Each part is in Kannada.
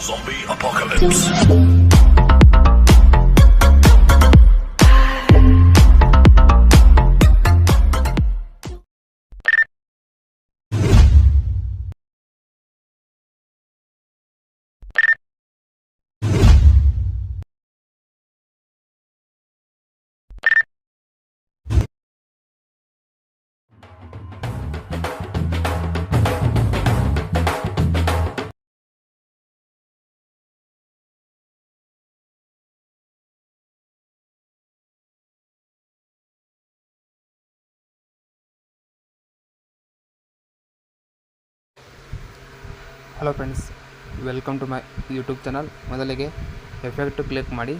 Zombie apocalypse. Hello friends welcome to my YouTube channel ಮೊದಲಿಗೆ ಎಫೆಕ್ಟು ಕ್ಲಿಕ್ ಮಾಡಿ.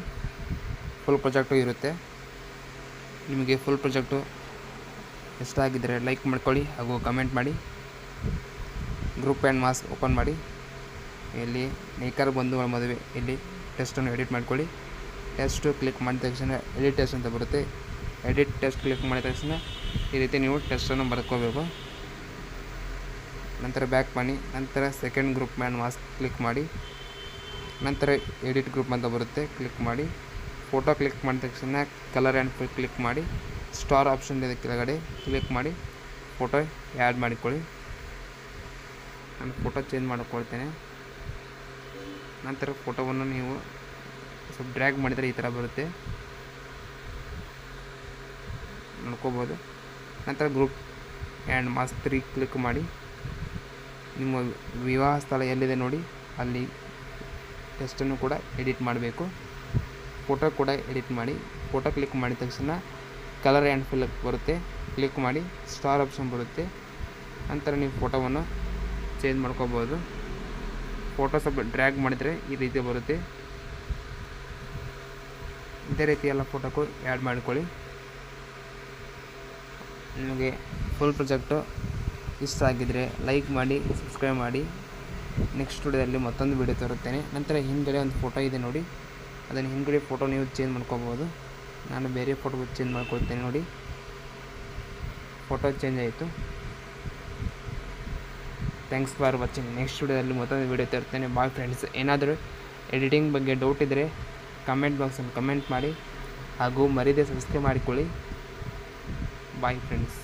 ಫುಲ್ ಪ್ರೊಜೆಕ್ಟು ಇರುತ್ತೆ. ನಿಮಗೆ ಫುಲ್ ಪ್ರೊಜೆಕ್ಟು ಇಷ್ಟ ಆಗಿದ್ದರೆ ಲೈಕ್ ಮಾಡ್ಕೊಳ್ಳಿ ಹಾಗೂ ಕಮೆಂಟ್ ಮಾಡಿ. ಗ್ರೂಪ್ ಆ್ಯಂಡ್ ಮಾಸ್ ಓಪನ್ ಮಾಡಿ. ಇಲ್ಲಿ ನೇಕರ್ ಬಂಧುಗಳ ಮದುವೆ ಇಲ್ಲಿ ಟೆಸ್ಟನ್ನು ಎಡಿಟ್ ಮಾಡ್ಕೊಳ್ಳಿ. ಟೆಸ್ಟು ಕ್ಲಿಕ್ ಮಾಡಿದ ತಕ್ಷಣ ಎಡಿಟ್ ಟೆಸ್ಟ್ ಅಂತ ಬರುತ್ತೆ. ಎಡಿಟ್ ಟೆಸ್ಟ್ ಕ್ಲಿಕ್ ಮಾಡಿದ ತಕ್ಷಣ ಈ ರೀತಿ ನೀವು ಟೆಸ್ಟನ್ನು ಬರ್ಕೋಬೇಕು. ನಂತರ ಬ್ಯಾಕ್ ಮಾಡಿ ನಂತರ second group man mask click ಮಾಡಿ. ನಂತರ ಎಡಿಟ್ ಗ್ರೂಪ್ ಅಂತ ಬರುತ್ತೆ ಕ್ಲಿಕ್ ಮಾಡಿ. ಫೋಟೋ ಕ್ಲಿಕ್ ಮಾಡಿದ ತಕ್ಷಣ ಕಲರ್ ಆ್ಯಂಡ್ ಕ್ಲಿಕ್ ಮಾಡಿ. ಸ್ಟಾರ್ ಆಪ್ಷನ್ ಇದೆ ಕೆಳಗಡೆ ಕ್ಲಿಕ್ ಮಾಡಿ. ಫೋಟೋ ಆ್ಯಡ್ ಮಾಡಿಕೊಳ್ಳಿ. ನಾನು ಫೋಟೋ ಚೇಂಜ್ ಮಾಡಿಕೊಳ್ತೇನೆ. ನಂತರ ಫೋಟೋವನ್ನು ನೀವು ಸ್ವಲ್ಪ ಡ್ರ್ಯಾಗ್ ಮಾಡಿದರೆ ಈ ಥರ ಬರುತ್ತೆ. ನೋಡ್ಕೋಬೋದು. ನಂತರ group and mask three click ಮಾಡಿ. ನಿಮ್ಮ ವಿವಾಹ ಸ್ಥಳ ಎಲ್ಲಿದೆ ನೋಡಿ, ಅಲ್ಲಿ ಟೆಸ್ಟನ್ನು ಕೂಡ ಎಡಿಟ್ ಮಾಡಬೇಕು. ಫೋಟೋ ಕೂಡ ಎಡಿಟ್ ಮಾಡಿ ಫೋಟೋ ಕ್ಲಿಕ್ ಮಾಡಿದ ತಕ್ಷಣ ಕಲರ್ ಆ್ಯಂಡ್ ಫಿಲ್ ಬರುತ್ತೆ. ಕ್ಲಿಕ್ ಮಾಡಿ ಸ್ಟಾರ್ ಆಪ್ಷನ್ ಬರುತ್ತೆ. ನಂತರ ನೀವು ಫೋಟೋವನ್ನು ಚೇಂಜ್ ಮಾಡ್ಕೋಬೋದು. ಫೋಟೋ ಸ್ವಲ್ಪ ಡ್ರ್ಯಾಗ್ ಮಾಡಿದರೆ ಈ ರೀತಿ ಬರುತ್ತೆ. ಇದೇ ರೀತಿ ಎಲ್ಲ ಫೋಟೋಕ್ಕೂ ಆ್ಯಡ್ ಮಾಡಿಕೊಳ್ಳಿ. ನಿಮಗೆ ಫುಲ್ ಪ್ರಾಜೆಕ್ಟು ಇಷ್ಟ ಆಗಿದ್ದರೆ ಲೈಕ್ ಮಾಡಿ ಸಬ್ಸ್ಕ್ರೈಬ್ ಮಾಡಿ. ನೆಕ್ಸ್ಟ್ ವಿಡಿಯೋದಲ್ಲಿ ಮತ್ತೊಂದು ವಿಡಿಯೋ ತರುತ್ತೇನೆ. ನಂತರ ಹಿಂದೆ ಒಂದು ಫೋಟೋ ಇದೆ ನೋಡಿ. ಅದನ್ನು ಹಿಂದ್ಗಡೆ ಫೋಟೋ ನೀವು ಚೇಂಜ್ ಮಾಡ್ಕೋಬೋದು. ನಾನು ಬೇರೆ ಫೋಟೋ ಚೇಂಜ್ ಮಾಡ್ಕೊಳ್ತೇನೆ ನೋಡಿ. ಫೋಟೋ ಚೇಂಜ್ ಆಯಿತು. ಥ್ಯಾಂಕ್ಸ್ ಫಾರ್ ವಾಚಿಂಗ್ ನೆಕ್ಸ್ಟ್ ವಿಡಿಯೋದಲ್ಲಿ ಮತ್ತೊಂದು ವಿಡಿಯೋ ತರ್ತೇನೆ ಬಾಯ್ ಫ್ರೆಂಡ್ಸ್ ಏನಾದರೂ ಎಡಿಟಿಂಗ್ ಬಗ್ಗೆ ಡೌಟ್ ಇದ್ದರೆ ಕಮೆಂಟ್ ಬಾಕ್ಸಲ್ಲಿ ಕಮೆಂಟ್ ಮಾಡಿ. ಹಾಗೂ ಮರೀದೆ ಸಬ್ಸ್ಕ್ರೈಬ್ ಮಾಡಿಕೊಳ್ಳಿ. Bye friends